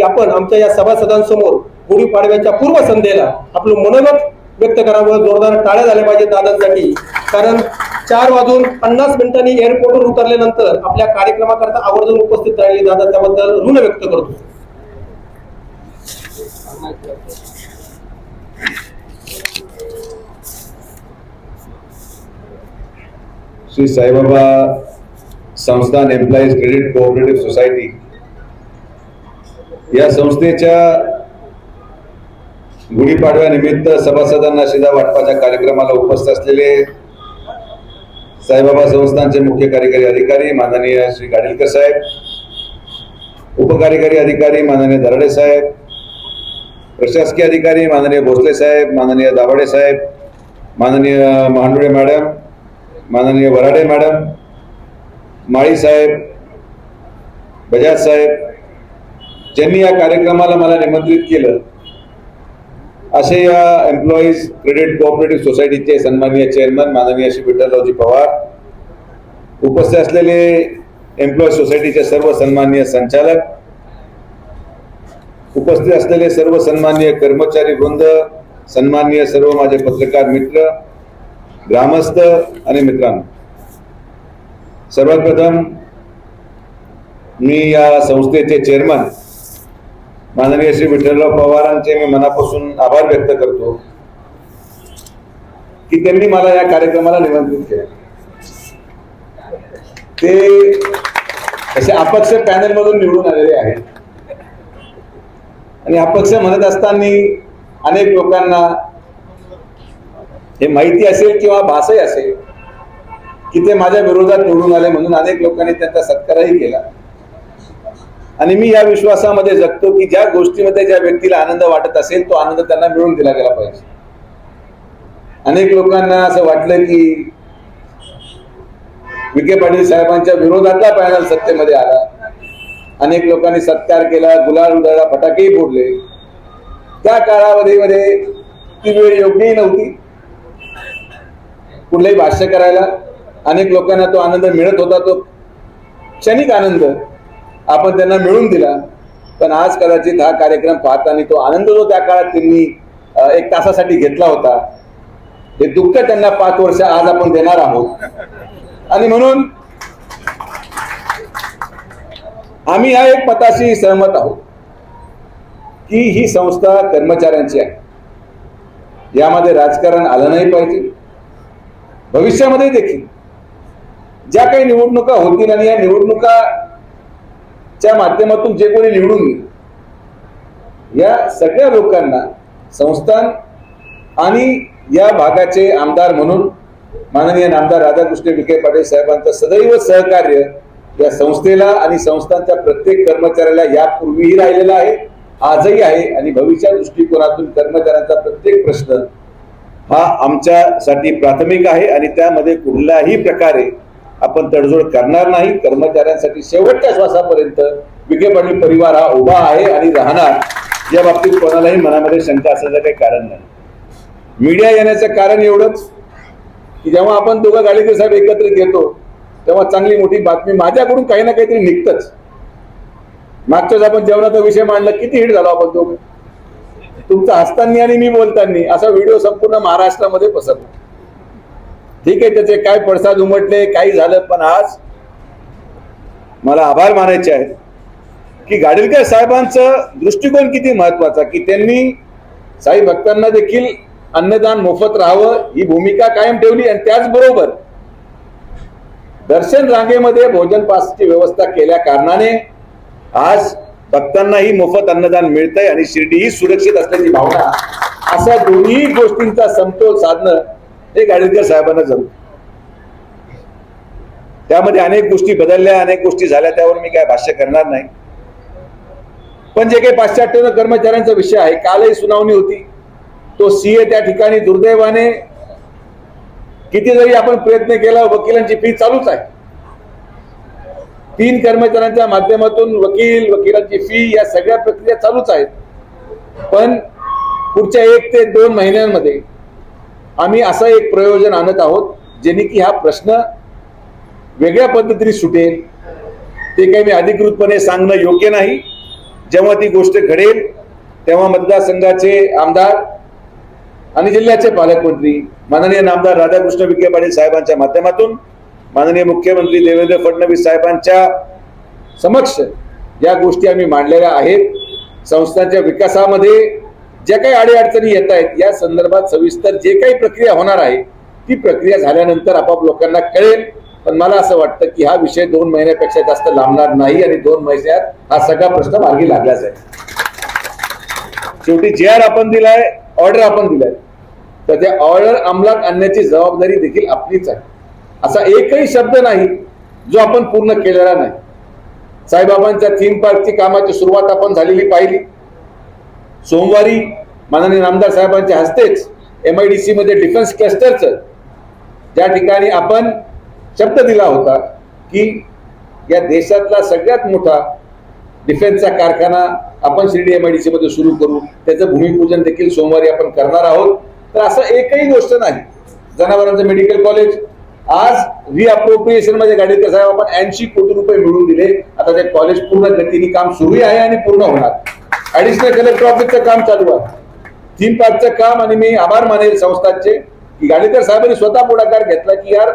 की आपण आमच्या या सभासदांसमोर गुढीपाडव्याच्या पूर्वसंध्येला आपलं मनोगत व्यक्त करावं जोरदार टाळ्या झाल्या पाहिजे दादांसाठी. कारण चार वाजून पन्नास मिनिटांनी एअरपोर्टवर उतरल्यानंतर आपल्या कार्यक्रमाकरता आवर्जून उपस्थित राहिले दादा त्याबद्दल ऋण व्यक्त करतो. श्री साईबाबा संस्थान एम्प्लॉईज क्रेडिट कोऑपरेटिव्ह सोसायटी या संस्थेच्या गुढीपाडव्यानिमित्त सभासदांना शिधा वाटपाच्या कार्यक्रमाला उपस्थित असलेले साईबाबा संस्थानचे मुख्य कार्यकारी अधिकारी माननीय श्री गाडीलकर साहेब उपकार्यकारी अधिकारी माननीय दराडे साहेब प्रशासकीय अधिकारी माननीय भोसले साहेब माननीय दाभाडे साहेब माननीय महांडुळे मॅडम माननीय वराडे मॅडम माळी साहेब बजाज साहेब ज्यांनी या कार्यक्रमाला मला निमंत्रित केलं असे या एम्प्लॉईज क्रेडिट कोऑपरेटिव्ह सोसायटीचे सन्माननीय चेअरमन माननीय श्री विठ्ठलरावजी पवार उपस्थित असलेले एम्प्लॉईज सोसायटीचे सर्व सन्माननीय संचालक उपस्थित असलेले सर्व सन्माननीय कर्मचारी वृंद सन्माननीय सर्व माझे पत्रकार मित्र ग्रामस्थ आणि मित्रांनो सर्वात प्रथम मी या संस्थेचे चेअरमन माननीय श्री विठ्ठलराव पवारांचे मी मनापासून आभार व्यक्त करतो की त्यांनी मला या कार्यक्रमाला निमंत्रित केले. ते असे अपक्ष पॅनल मधून निवडून आलेले आहेत. आणि अपक्ष म्हणत असताना अनेक लोकांना हे माहिती असेल किंवा भासही असेल की ते माझ्या विरोधात निवडून आले म्हणून अनेक लोकांनी त्यांचा सत्कारही केला. आणि मी या विश्वासामध्ये जगतो की ज्या गोष्टीमध्ये ज्या व्यक्तीला आनंद वाटत असेल तो आनंद त्यांना मिळून दिला गेला पाहिजे. अनेक लोकांना असं वाटलं की विखे पाटील साहेबांच्या विरोधातला पॅनल सत्तेमध्ये आला. अनेक लोकांनी सत्कार केला गुलाल उधळला फटाकेही फोडले. त्या काळामध्ये मध्ये ती वेळ योग्यही नव्हती. कुठलंही भाष्य करायला अनेक लोकांना तो आनंद मिळत होता तो क्षणिक आनंद. आपण त्यांना मिळून दिला. पण आज कदाचित हा कार्यक्रम पाहताना तो आनंद जो त्या काळात त्यांनी एक तासासाठी घेतला होता हे दुःख त्यांना पाच वर्ष आज आपण देणार आहोत. आणि म्हणून आम्ही या एक मताशी सहमत आहोत की ही संस्था कर्मचाऱ्यांची आहे. यामध्ये राजकारण आलं नाही पाहिजे. भविष्यामध्ये देखील ज्या काही निवडणुका होतील आणि या निवडणुका च्या माध्यमातून जे कोणी निवडून या सगळ्या लोकांना संस्थान आणि या भागाचे आमदार म्हणून माननीय आमदार राधाकृष्ण विखे पाटील साहेबांचं सदैव सहकार्य या संस्थेला आणि संस्थांच्या प्रत्येक कर्मचाऱ्याला यापूर्वीही राहिलेला आहे आजही आहे आणि भविष्या दृष्टिकोनातून कर्मचाऱ्यांचा प्रत्येक प्रश्न हा आमच्यासाठी प्राथमिक आहे आणि त्यामध्ये कुठल्याही प्रकारे आपण तडजोड करणार नाही. कर्मचाऱ्यांसाठी शेवटच्या श्वासापर्यंत विखे पाटील परिवार हा उभा आहे आणि राहणार. या बाबतीत कोणालाही मनामध्ये शंका असण्याचं काही कारण नाही. मीडिया येण्याचं कारण एवढंच की जेव्हा आपण दोघं गाडीचे साहेब एकत्रित येतो तेव्हा चांगली मोठी बातमी माझ्याकडून काही ना काहीतरी निघतच. मागच्याच आपण जेवणाचा विषय मांडला किती हिट झालो आपण दोघं? तुमचा हसताना आणि मी बोलताना असा व्हिडिओ संपूर्ण महाराष्ट्रामध्ये पसरला. ठीक आहे त्याचे काय पडसाद उमटले काही झालं पण आज मला आभार मानायचे आहेत की गाडीलकर साहेबांचं दृष्टिकोन किती महत्त्वाचा की त्यांनी साई भक्तांना देखील अन्नदान मोफत राहावं ही भूमिका कायम ठेवली आणि त्याचबरोबर दर्शन रांगेमध्ये भोजन पासची व्यवस्था केल्या कारणाने आज भक्तांनाही मोफत अन्नदान मिळतंय आणि शिर्डी ही सुरक्षित असल्याची भावना. अशा दोन्ही गोष्टींचा समतोल साधणं हे गाडीलकर साहेबांना जरूर. त्यामध्ये अनेक गोष्टी बदलल्या अनेक गोष्टी झाल्या त्यावर मी काय भाष्य करणार नाही. पण जे काही पाश्चात्य कर्मचाऱ्यांचा विषय आहे कालही सुनावणी होती. तो सीए त्या ठिकाणी दुर्दैवाने किती जरी आपण प्रयत्न केला वकिलांची फी चालूच आहे. तीन कर्मचाऱ्यांच्या माध्यमातून वकील वकिलांची फी या सगळ्या प्रक्रिया चालूच आहेत. पण पुढच्या एक ते दोन महिन्यांमध्ये आम्ही असं एक प्रयोजन आणत आहोत जेणे की हा प्रश्न वेगळ्या पद्धतीने सुटेल. ते काही मी अधिकृतपणे सांगणं योग्य नाही. जेव्हा ती गोष्ट घडेल तेव्हा मतदारसंघाचे आमदार आणि जिल्ह्याचे पालकमंत्री माननीय नामदार राधाकृष्ण विखे पाटील साहेबांच्या माध्यमातून माननीय मुख्यमंत्री देवेंद्र फडणवीस साहेबांच्या समक्ष या गोष्टी आम्ही मांडलेल्या आहेत. संस्थांच्या विकासामध्ये ज्या काही अडीअडचणी येत आहेत या संदर्भात सविस्तर जे काही प्रक्रिया होणार आहे ती प्रक्रिया झाल्यानंतर आपाप लोकांना कळेल. पण मला असं वाटतं की हा विषय दोन महिन्यापेक्षा जास्त लांबणार नाही आणि दोन महिन्यात हा सगळा प्रश्न मार्गी लागलाच आहे शेवटी जे आर आपण दिलाय ऑर्डर आपण दिलाय तर त्या ऑर्डर अंमलात आणण्याची जबाबदारी देखील आपलीच आहे. असा एकही शब्द नाही जो आपण पूर्ण केलेला नाही. साईबाबांच्या थीम पार्कची कामाची सुरुवात आपण झालेली पाहिली. सोमवारी माननीय नामदार साहेबांच्या हस्तेच एम आय डी सी मध्ये डिफेन्स क्लस्टरचं ज्या ठिकाणी आपण शब्द दिला होता की या देशातला सगळ्यात मोठा डिफेन्सचा कारखाना आपण Shirdi M I D C मध्ये सुरू करू त्याचं भूमिपूजन देखील सोमवारी आपण करणार आहोत. तर असं एकही गोष्ट नाही. जनावरांचं मेडिकल कॉलेज आज रिअप्रोप्रिएशनमध्ये गाडीकर साहेब आपण ऐंशी कोटी रुपये मिळवून दिले. आता ते कॉलेज पूर्ण गतीने काम सुरू आहे आणि पूर्ण होणार. ऍडिशनल कलेक्टर ऑफिसचं काम चालू आहे. थीम पार्कचं काम आणि मी आभार मानेल संस्थांचे की गाडीकर साहेबांनी स्वतः पुढाकार घेतला की यार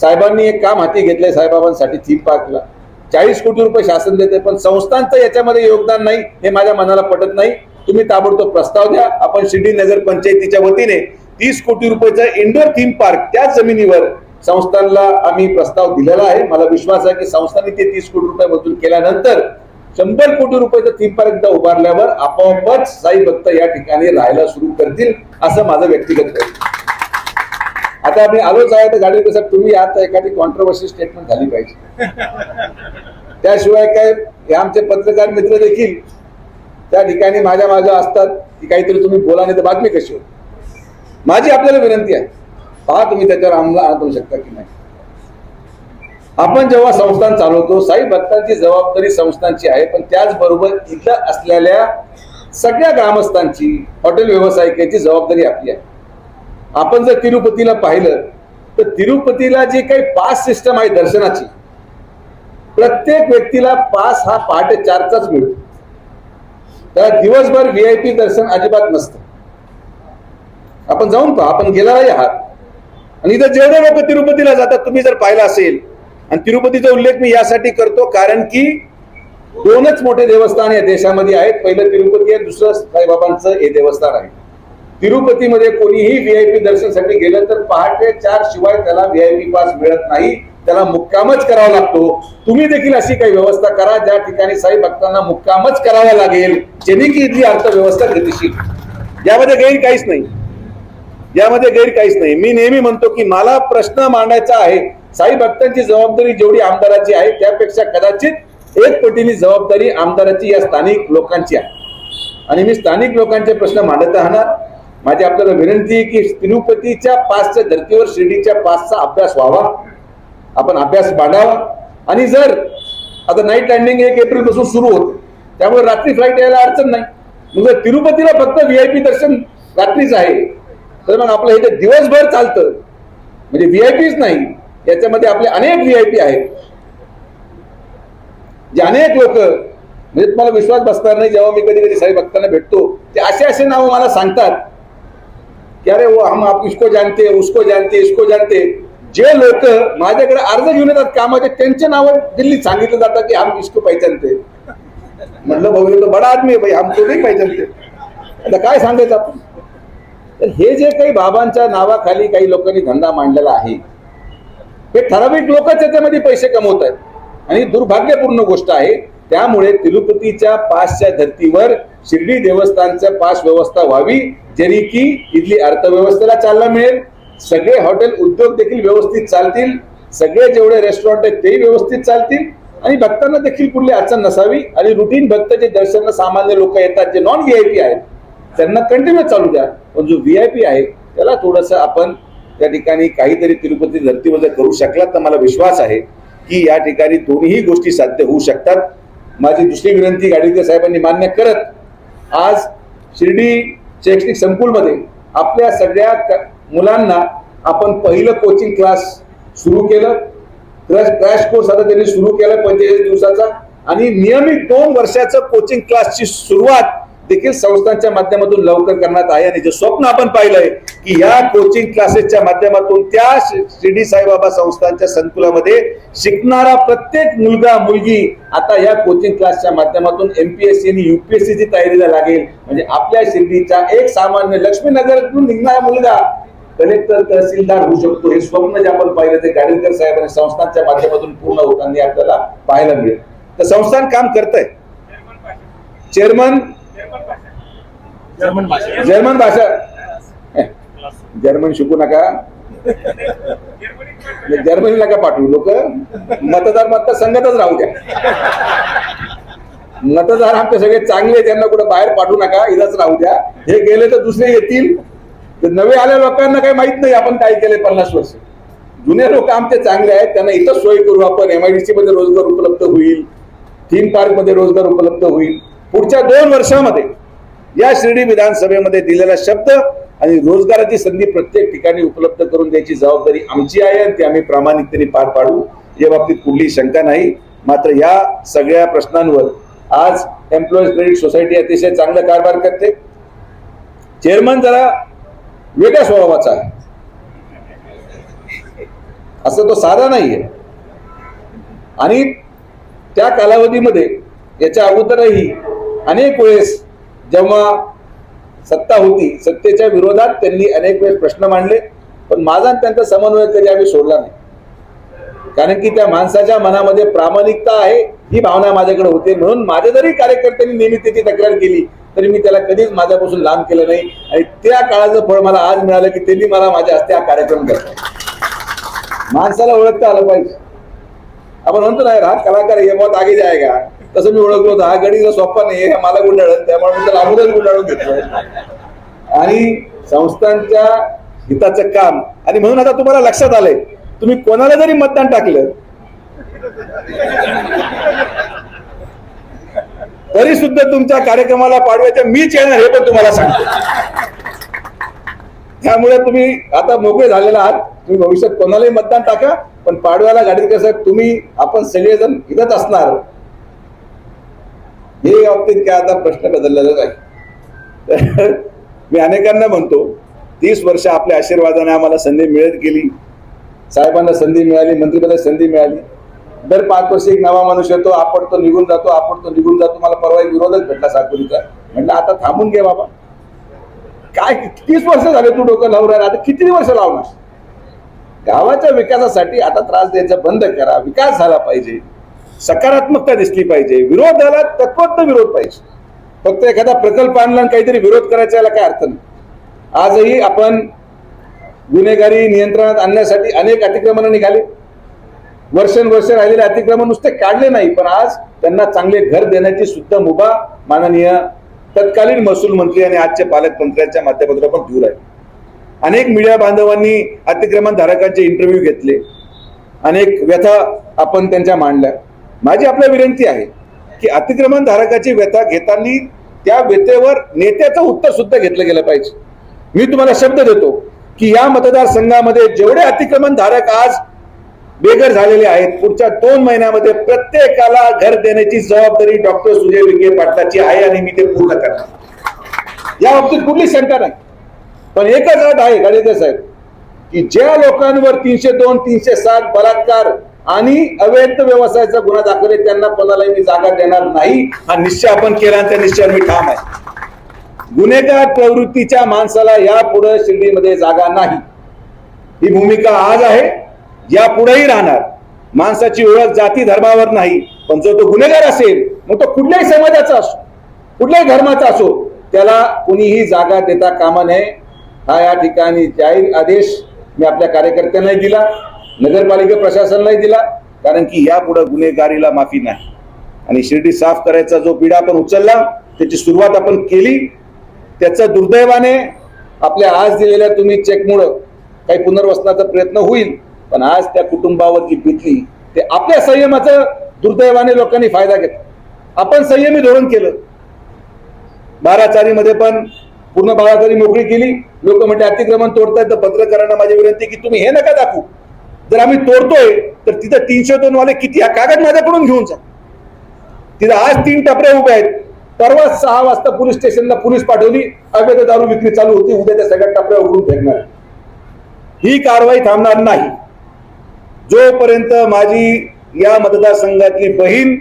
साहेबांनी एक काम हाती घेतलंय साहेबाबांसाठी थीम पार्कला चाळीस कोटी रुपये शासन देते पण संस्थांचं याच्यामध्ये योगदान नाही हे माझ्या मनाला पटत नाही. तुम्ही ताबडतोब प्रस्ताव द्या. आपण शिर्डी नगर पंचायतीच्या वतीने तीस कोटी रुपयाचा इंडोर थीम पार्क त्याच जमिनीवर संस्थांना आम्ही प्रस्ताव दिलेला आहे. मला विश्वास आहे की संस्थांनी ते तीस कोटी रुपये वसूल केल्यानंतर शंभर कोटी रुपये थीम पार्क एकदा उभारल्यावर आपोआपच साई भक्त या ठिकाणी राहायला सुरू करतील असं माझं व्यक्तिगत आहे. आता आम्ही आलोच आहे तर गाडी कसं तुम्ही आता एखादी कॉन्ट्रोवर्सी स्टेटमेंट झाली पाहिजे. त्याशिवाय काय हे आमचे पत्रकार मित्र देखील त्या ठिकाणी माझ्या मागे असतात की काहीतरी तुम्ही बोला नाही तर बातमी कशी होती? माझी आपल्याला विनंती आहे. पहा तुम्ही त्याच्यावर अंमल आणू शकता की नाही. आपण जेव्हा संस्थान चालवतो साई भक्तांची जबाबदारी संस्थांची आहे पण त्याचबरोबर इथं असलेल्या सगळ्या ग्रामस्थांची हॉटेल व्यावसायिकांची जबाबदारी आपली आहे. आपण जर तिरुपतीला पाहिलं तर तिरुपतीला जी काही पास सिस्टम आहे दर्शनाची प्रत्येक व्यक्तीला पास हा पहाटे चारचाच मिळतो. त्याला दिवसभर व्ही आय पी दर्शन अजिबात नसतं. आपण जाऊन पहा आपण गेलेलाही आहात. आणि इथं जेवढे लोक तिरुपतीला जातात तुम्ही जर पाहिलं असेल आणि तिरुपतीचा उल्लेख मी यासाठी करतो कारण की दोनच मोठे देवस्थान या देशामध्ये आहेत. पहिलं तिरुपती आहे दुसरं साईबाबांचं हे देवस्थान आहे. तिरुपतीमध्ये कोणीही व्हीआयपी दर्शनसाठी गेलं तर पहाटे चार शिवाय त्याला व्हीआयपी पास मिळत नाही. त्याला मुक्कामच करावा लागतो. तुम्ही देखील अशी काही व्यवस्था करा. ज्या ठिकाणी साई भक्तांना मुक्कामच करावा लागेल. जेणे की इथली अर्थव्यवस्था गतिशील. यामध्ये गैर काहीच नाही. यामध्ये गैर काहीच नाही. मी नेहमी म्हणतो की मला प्रश्न मांडायचा आहे. साई भक्तांची जबाबदारी जेवढी आमदाराची आहे त्यापेक्षा कदाचित एक पटीने जबाबदारी आमदाराची या स्थानिक लोकांची आहे. आणि मी स्थानिक लोकांचे प्रश्न मांडत राहणार. माझी आपल्याला विनंती आहे की तिरुपतीच्या पासच्या धर्तीवर शिर्डीच्या पासचा अभ्यास व्हावा. आपण अभ्यास बांधावा. आणि जर आता नाईट लँडिंग एक एप्रिलपासून सुरू होत त्यामुळे रात्री फ्लाईट यायला अडचण नाही. मग तिरुपतीला फक्त व्हीआयपी दर्शन रात्रीच आहे. तर मग आपलं हे दिवसभर चालतं म्हणजे व्हीआयपीच नाही याच्यामध्ये आपले अनेक व्ही आय पी आहेत. जे अनेक लोक म्हणजे तुम्हाला विश्वास बसणार नाही जेव्हा मी कधी कधी साई भक्तांना भेटतो ते असे असे नाव मला सांगतात की अरे वो हम आप इसको जानते उसको जानते इसको जानते. जे लोक माझ्याकडे अर्ज घेऊन येतात कामाचे त्यांचे नाव दिल्लीत सांगितलं जातं की हम इसको पहचानते. म्हटलं भाऊ तो बडा आदमी आहे भाई हमको नाही पहचानते. आता काय सांगायचं आपण? तर हे जे काही बाबांच्या नावाखाली काही लोकांनी धंदा मांडलेला आहे हे ठराविक लोकच याच्यामध्ये पैसे कमवत आहेत. आणि दुर्भाग्यपूर्ण गोष्ट आहे. त्यामुळे तिरुपतीच्या पासच्या धर्तीवर शिर्डी देवस्थानच्या पास व्यवस्था व्हावी जेणे की इथली अर्थव्यवस्थेला चालना मिळेल. सगळे हॉटेल उद्योग देखील व्यवस्थित चालतील. सगळे जेवढे रेस्टॉरंट आहेत तेही व्यवस्थित चालतील. आणि भक्तांना देखील कुठली अडचण नसावी. आणि रुटीन भक्त जे दर्शनला सामान्य लोक येतात जे नॉन व्हीआयपी आहेत त्यांना कंटिन्यू चालू द्या. पण जो व्हीआयपी आहे त्याला थोडस आपण त्या ठिकाणी काहीतरी तिरुपती धर्तीवर जर करू शकलात तर मला विश्वास आहे की या ठिकाणी दोन्ही गोष्टी साध्य होऊ शकतात. माझी दुसरी विनंती गाडीकर साहेबांनी मान्य करत आज शिर्डी शैक्षणिक संकुलमध्ये आपल्या सगळ्या मुलांना आपण पहिलं कोचिंग क्लास सुरू केलं. क्रॅश क्रॅश कोर्स आता त्यांनी सुरू केला पंचेचाळीस दिवसाचा आणि नियमित दोन वर्षाचं कोचिंग क्लासची सुरुवात देखील संस्थांच्या माध्यमातून लवकर करण्यात आहे आणि जे स्वप्न आपण पाहिलंय की या कोचिंग क्लासेसच्या माध्यमातून त्या शिर्डी साईबाबा संस्थांच्या संकुलामध्ये शिकणारा प्रत्येक मुलगा मुलगी आता या कोचिंग क्लासच्या माध्यमातून एमपीएससी आणि युपीएससीची तयारीला लागेल. म्हणजे आपल्या शिर्डीचा एक सामान्य लक्ष्मीनगरतून निघणारा मुलगा कलेक्टर तहसीलदार होऊ शकतो. हे स्वप्न जे आपण पाहिलं ते गाडीकर साहेब आणि संस्थांच्या माध्यमातून पूर्ण होताना आपल्याला पाहायला मिळेल. तर संस्थान काम करत आहे चेअरमन जर्मन भाषा. जर्मन भाषा. जर्मन शिकू नका. जर्मनीला का पाठवू लोक? मतदार मतदारसंघातच राहू द्या. मतदार आमचे सगळे चांगले त्यांना कुठे बाहेर पाठवू नका इथंच राहू द्या. हे गेले तर दुसरे येतील. तर नवे आल्या लोकांना काही माहीत नाही आपण काय केले पन्नास वर्ष. जुने लोक आमचे चांगले आहेत त्यांना इथं सोय करू आपण. एमआयडीसी मध्ये रोजगार उपलब्ध होईल. थीम पार्कमध्ये रोजगार उपलब्ध होईल. पुढच्या दोन वर्षामध्ये या शिर्डी विधानसभेमध्ये दिलेला शब्द आणि रोजगाराची संधी प्रत्येक ठिकाणी उपलब्ध करून द्यायची जबाबदारी आमची आहे आणि ती आम्ही प्रामाणिकतेने पार पाडू. या बाबतीत कुठलीही शंका नाही. मात्र या सगळ्या प्रश्नांवर आज एम्प्लॉईज क्रेडिट सोसायटी अतिशय चांगला कारभार करते. चेअरमन जरा वेगळ्या स्वभावाचा आहे. असं तो साधा नाहीये. आणि त्या कालावधीमध्ये याच्या अगोदरही अनेक वेळेस जेव्हा सत्ता होती सत्तेच्या विरोधात त्यांनी अनेक वेळेस प्रश्न मांडले पण माझा आणि त्यांचा समन्वय कधी आम्ही सोडला नाही. कारण की त्या माणसाच्या मनामध्ये प्रामाणिकता आहे ही भावना माझ्याकडे होते. म्हणून माझ्या जरी कार्यकर्त्यांनी नेहमी त्याची तक्रार केली तरी मी त्याला कधीच माझ्यापासून लांब केलं नाही. आणि त्या काळाचं फळ मला आज मिळालं की त्यांनी मला माझ्या हस्ते हा कार्यक्रम करत माणसाला ओळखता आलं पाहिजे. आपण म्हणतो नाही राहत कलाकार हे मत आगे जायगा. तसं मी ओळखलो होतं. हा गडी सोपा नाही हे मला गुंडाळत त्यामुळे मी त्याला अगोदर गुंडाळून घेतलं. आणि संस्थांच्या हिताचं काम आणि म्हणून आता तुम्हाला लक्षात आलंय तुम्ही कोणाला जरी मतदान टाकलं तरी सुद्धा तुमच्या कार्यक्रमाला पाडव्याच्या मीच येणार हे पण तुम्हाला सांगतो. त्यामुळे तुम्ही आता मोकळे झालेला आहात. तुम्ही भविष्यात कोणालाही मतदान टाका पण पाडव्याला गाडीत कसं तुम्ही आपण सगळेजण इथंच असणार. हे बाबतीत काय आता प्रश्न बदललेला नाही. तर मी अनेकांना म्हणतो तीस वर्ष आपल्या आशीर्वादाने आम्हाला संधी मिळत गेली. साहेबांना संधी मिळाली मंत्रिपदाची संधी मिळाली. दर पाच वर्ष एक नवा माणूस येतो आपण तो निघून जातो आपण तो निघून जातो मला परवा एक विरोधच भेटला साकोलीचा म्हटलं आता थांबून घे बाबा. काय तीस वर्ष झाले तू डोकं लावून राहिला आता किती वर्ष लावणार? गावाच्या विकासासाठी आता त्रास द्यायचा बंद करा विकास झाला पाहिजे. सकारात्मकता दिसली पाहिजे. विरोधाला तत्वत विरोध पाहिजे. फक्त एखादा प्रकल्प आणला आणि काहीतरी विरोध करायचा याला काय अर्थ नाही. आजही आपण गुन्हेगारी नियंत्रणात आणण्यासाठी अनेक अतिक्रमण निघाले. वर्षानुवर्ष राहिलेले अतिक्रमण नुसते काढले नाही पण आज त्यांना चांगले घर देण्याची सुद्धा मुभा माननीय तत्कालीन महसूल मंत्री आणि आजचे पालकमंत्र्यांच्या माध्यमातून आपण दूर आहे अनेक मीडिया बांधवांनी अतिक्रमण धारकांचे इंटरव्ह्यू घेतले. अनेक व्यथा आपण त्यांच्या मांडल्या. माझी आपल्या विनंती आहे की अतिक्रमण धारकाची व्यथा घेताना त्या व्यथेवर नेत्याचं उत्तर सुद्धा घेतलं गेलं पाहिजे. मी तुम्हाला शब्द देतो की या मतदारसंघामध्ये जेवढे अतिक्रमण धारक आज बेघर झालेले आहेत पुढच्या दोन महिन्यामध्ये प्रत्येकाला घर देण्याची जबाबदारी डॉक्टर सुजय विखे पाटलाची आहे आणि मी ते पूर्ण करणार. या बाबतीत कुठली शंका नाही. पण एकच अट आहे गाडेकर साहेब की ज्या लोकांवर तीनशे दोन तीनशे सात बलात्कार आणि अवैध व्यवसायाचा गुन्हा दाखल आहे त्यांना कोणालाही मी जागा देणार नाही. हा निश्चय आपण केला त्या निश्चय मी ठाम आहे. गुन्हेगार प्रवृत्तीच्या माणसाला यापुढे शिर्डीमध्ये जागा नाही. ही भूमिका आज आहे. यापुढेही राहणार. माणसाची ओळख जाती धर्मावर नाही. पण जो तो गुन्हेगार असेल मग तो कुठल्याही समाजाचा असो कुठल्याही धर्माचा असो त्याला कुणीही जागा देता कामा नये. हा या ठिकाणी जाहीर आदेश मी आपल्या कार्यकर्त्यांनाही दिला. नगरपालिका प्रशासनालाही दिला कारण की यापुढे गुन्हेगारीला माफी नाही. आणि शिर्डी साफ करायचा जो पिढा आपण उचलला त्याची सुरुवात आपण केली. त्याचं दुर्दैवाने आपल्या आज दिलेल्या तुम्ही चेकमुळं काही पुनर्वसनाचा प्रयत्न होईल पण आज त्या कुटुंबावर जी पिटली ते आपल्या संयमाचा दुर्दैवाने लोकांनी फायदा घेतला. आपण संयमी धोरण केलं. बाराचारीमध्ये पण पूर्ण बाराचारी मोकळी केली. लोक म्हणते अतिक्रमण तोडतायत तर पत्रकारांना माझी विनंती की तुम्ही हे नका दाखवू. जर आम्ही तोडतोय तर तिथं तीनशे दोन वाले किती हा कागद माझ्याकडून घेऊन जा. तिथं आज तीन टपऱ्या उभ्या आहेत. परवा सहा वाजता पोलीस स्टेशनला पोलीस पाठवली अवैध दारू विक्री चालू होती उद्या त्या सगळ्या टपऱ्या उघडून फेकणार. ही कारवाई थांबणार नाही. जोपर्यंत माझी या मतदारसंघातली बहीण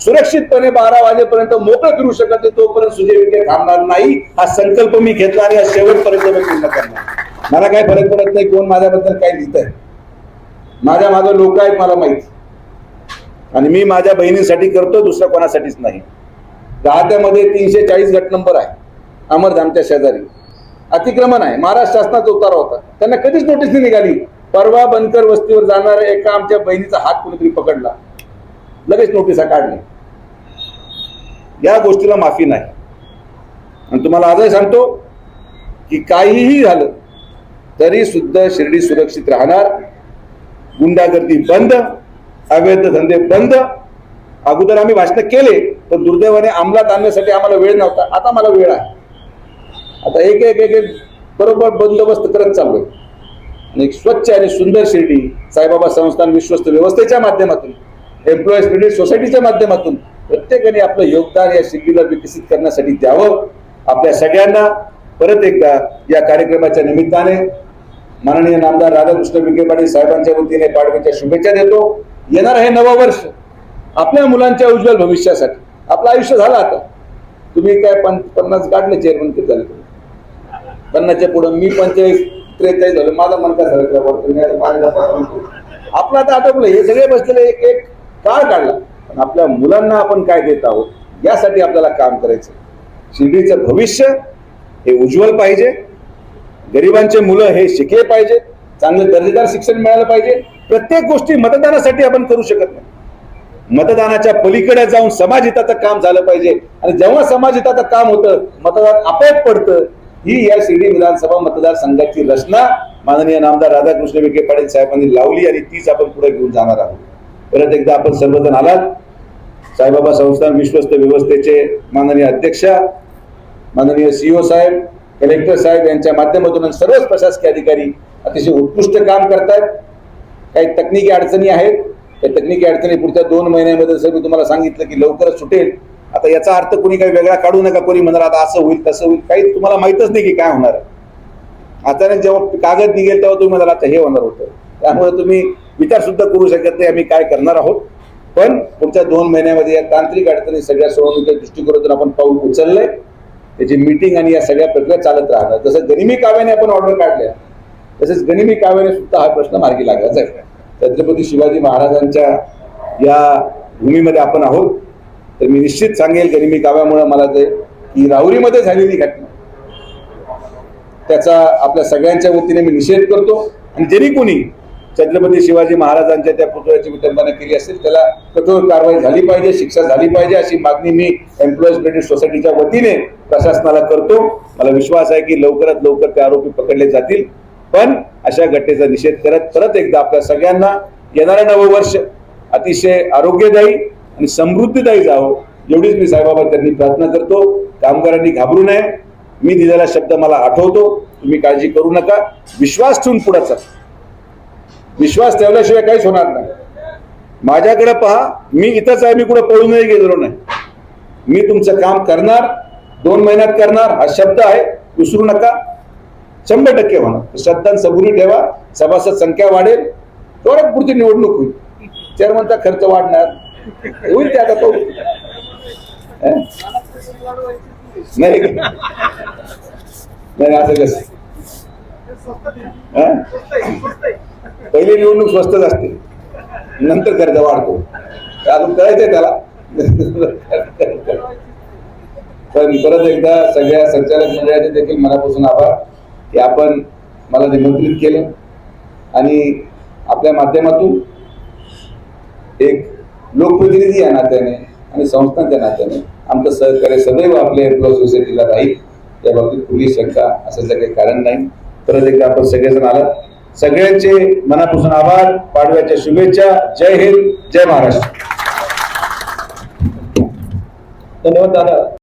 सुरक्षितपणे बारा वाजेपर्यंत मोकळं फिरू शकत नाही तोपर्यंत सुजय विखे थांबणार नाही. हा संकल्प मी घेतला आणि हा शेवटपर्यंत मी पूर्ण करणार. मला काही फरक पडत नाही कोण माझ्याबद्दल काय लिहित आहे माझ्या माझं लोक आहेत मला माहीत. आणि मी माझ्या बहिणीसाठी करतो दुसऱ्या कोणासाठीच नाही. राहत्यामध्ये तीनशे चाळीस गट नंबर आहे अमरधामच्या शेजारी. अतिक्रमण आहे महाराष्ट्र शासनाचा उतारा होता. त्यांना कधीच नोटीस नाही निघाली. परवा बनकर वस्तीवर जाणाऱ्या एका आमच्या बहिणीचा हात कुणीतरी पकडला. लगेच नोटिसा काढली. या गोष्टीला माफी नाही. आणि तुम्हाला आजही सांगतो की काहीही झालं तरी सुद्धा शिर्डी सुरक्षित राहणार. गुंडागर्दी बंद अवैध धंदे बंद. अगोदर आम्ही भाषण केले तर दुर्दैवाने अंमलात आणण्यासाठी आम्हाला वेळ नव्हता. आता मला वेळ आहे. आता एक एक एक एक बरोबर बंदोबस्त करत चाललोय. आणि एक स्वच्छ आणि सुंदर शिर्डी साईबाबा संस्थान विश्वस्त व्यवस्थेच्या माध्यमातून एम्प्लॉईज क्रेडिट सोसायटीच्या माध्यमातून प्रत्येकाने आपलं योगदान या शिर्डीला विकसित करण्यासाठी द्यावं. आपल्या सगळ्यांना परत एकदा या कार्यक्रमाच्या निमित्ताने माननीय नामदार राधाकृष्ण विखे पाटील साहेबांच्या वतीने पाडव्याच्या शुभेच्छा देतो. येणार हे नवं वर्ष आपल्या मुलांच्या उज्ज्वल भविष्यासाठी. आपलं आयुष्य झालं आता. तुम्ही काय पन पन्नास काढले चेअरमन किती झाले पन्नासच्या पुढं मी पंचेचाळीस त्रेचाळीस झालो. माझा मन काय झालं आता आपलं आता आटोपलं. हे सगळे बसलेले एक एक काळ काढला. पण आपल्या मुलांना आपण काय देत आहोत? यासाठी आपल्याला काम करायचं शिर्डीचं भविष्य हे उज्ज्वल पाहिजे. गरिबांचे मुलं हे शिकले पाहिजे चांगलं दर्जेदार शिक्षण मिळालं पाहिजे. प्रत्येक गोष्टी मतदानासाठी आपण करू शकत नाही. मतदानाच्या पलीकडे जाऊन समाजहिताचं काम झालं पाहिजे. आणि जेव्हा समाजहिताचं काम होतं मतदान आपोआप पडतं. ही या शिर्डी विधानसभा मतदारसंघाची रचना माननीय नामदार राधाकृष्ण विखे पाटील साहेबांनी लावली आणि तीच आपण पुढे घेऊन जाणार आहोत. परत एकदा आपण सर्वजण आलात. साईबाबा संस्थान विश्वस्त व्यवस्थेचे माननीय अध्यक्ष माननीय सीओ साहेब कलेक्टर साहेब यांच्या माध्यमातून सर्वच प्रशासकीय अधिकारी अतिशय उत्कृष्ट काम करतायत. काही तकनिकी अडचणी आहेत. त्या तकनिकी अडचणी पुढच्या दोन महिन्यामध्ये जसं मी तुम्हाला सांगितलं की लवकरच सुटेल. आता याचा अर्थ कोणी काही वेगळा काढू नका. कोणी म्हणणार आता असं होईल तसं होईल. काही तुम्हाला माहितच नाही की काय होणार आहे. अचानक जेव्हा कागद निघेल तेव्हा तुम्ही म्हणाल आता हे होणार होतं. त्यामुळे तुम्ही विचार सुद्धा करू शकत नाही आम्ही काय करणार आहोत? पण पुढच्या दोन महिन्यामध्ये या तांत्रिक अडचणी सगळ्या सोडवणुकीच्या दृष्टिकोनातून आपण पाऊल उचललंय. त्याची मीटिंग आणि या सगळ्या प्रक्रिया चालत राहणार जसं गनिमी काव्याने आपण ऑर्डर काढल्या. तसेच गनिमी काव्याने सुद्धा हा प्रश्न मार्गी लागायचा आहे छत्रपती शिवाजी महाराजांच्या या भूमीमध्ये आपण आहोत तर मी निश्चित सांगेल गनिमी काव्यामुळे मला ते की राहुरीमध्ये झालेली घटना. त्याचा आपल्या सगळ्यांच्या वतीने मी निषेध करतो. आणि जरी कोणी छत्रपती शिवाजी महाराजांच्या त्या पुतळ्याची विटंबना केली असेल त्याला कठोर कारवाई झाली पाहिजे शिक्षा झाली पाहिजे अशी मागणी मी एम्प्लॉईज क्रेडिट सोसायटीच्या वतीने प्रशासनाला करतो. मला विश्वास आहे की लवकरात लवकर ते आरोपी पकडले जातील. पण अशा घटनेचा निषेध करत परत एकदा आपल्या सगळ्यांना येणारं नवं वर्ष अतिशय आरोग्यदायी आणि समृद्धीदायी जावं एवढीच मी साहेबाबा त्यांनी प्रार्थना करतो. कामगारांनी घाबरू नये. मी दिलेला शब्द मला आठवतो. तुम्ही काळजी करू नका. विश्वास ठेवून पुढे चला. विश्वास ठेवल्याशिवाय काहीच होणार नाही. माझ्याकडे पहा मी इथंच आहे मी कुठं पळूनही गेलेलो नाही. मी तुमचं काम करणार दोन महिन्यात करणार हा शब्द आहे विसरू नका. शंभर टक्के होणार. श्रद्धा सबुरी ठेवा सभासद संख्या वाढेल तेवढ्यात पुढची निवडणूक होईल. चेअरमनचा खर्च वाढणार. होईल ते आता तो. नाही. नाही असं कसं? पहिली निवडणूक स्वस्तच असते. नंतर खर्च वाढतो. अजून कळायचंय त्याला. पण परत एकदा सगळ्या संचालक मंडळाचे देखील मनापासून आभार की आपण मला निमंत्रित केलं. आणि आपल्या माध्यमातून एक लोकप्रतिनिधी या नात्याने आणि संस्थांच्या नात्याने आमचं सहकार्य सदैव आपल्या एम्प्लॉय सोसायटीला राहील. या बाबतीत कुठली शंका असायचं काही कारण नाही. परत एकदा आपण सगळेजण आलात. सगळ्यांचे मनापासून आभार. पाडव्याच्या शुभेच्छा. जय हिंद. जय महाराष्ट्र. धन्यवाद दादा.